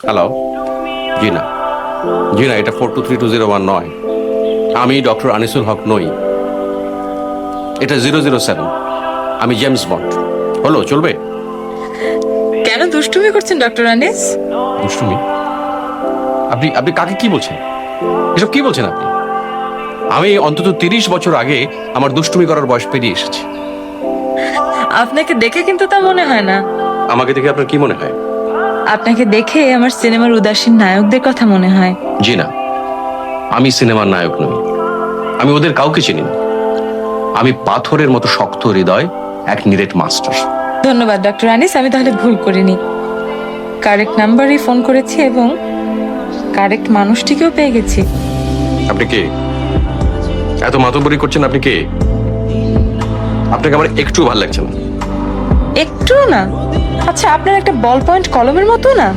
Hello জি না জি না এটা four two three two zero one নয় আমি ডক্টর আনিসুল হক নই। এটা জিরো জিরো সেভেন আমি জেমস বন্ড। হলো চলবে? কেন দুষ্টুমি করছেন ডক্টর আনিস? দুষ্টুমি? আপনি আপনি কাকে কি বলছেন? এসব কি বলছেন আপনি? আমি অন্তত তিরিশ বছর আগে আমার দুষ্টুমি করার বয়স পেরিয়ে এসেছি। আপনাকে দেখে কিন্তু তা মনে হয় না। আমাকে দেখে আপনার কি মনে হয়? আপনাকে দেখে আমার সিনেমার উদাসীন নায়কদের কথা মনে হয়। জি না। আমি সিনেমার নায়ক নই। আমি ওদের কাউকে চিনি না। আমি পাথরের মতো শক্ত হৃদয় এক নিরেট মাস্টার। ধন্যবাদ ডক্টর আনিস। আমি তাহলে ভুল করিনি। কারেক্ট নাম্বারে ফোন করেছি এবং কারেক্ট মানুষটিকেও পেয়ে গেছি। আপনি কে? এত মাতব্বরি করছেন আপনি কে? আপনাকে আমার একটু ভালো লাগছে না। একটু না। আচ্ছা আপনার একটা বল পয়েন্ট কলমের মতো না?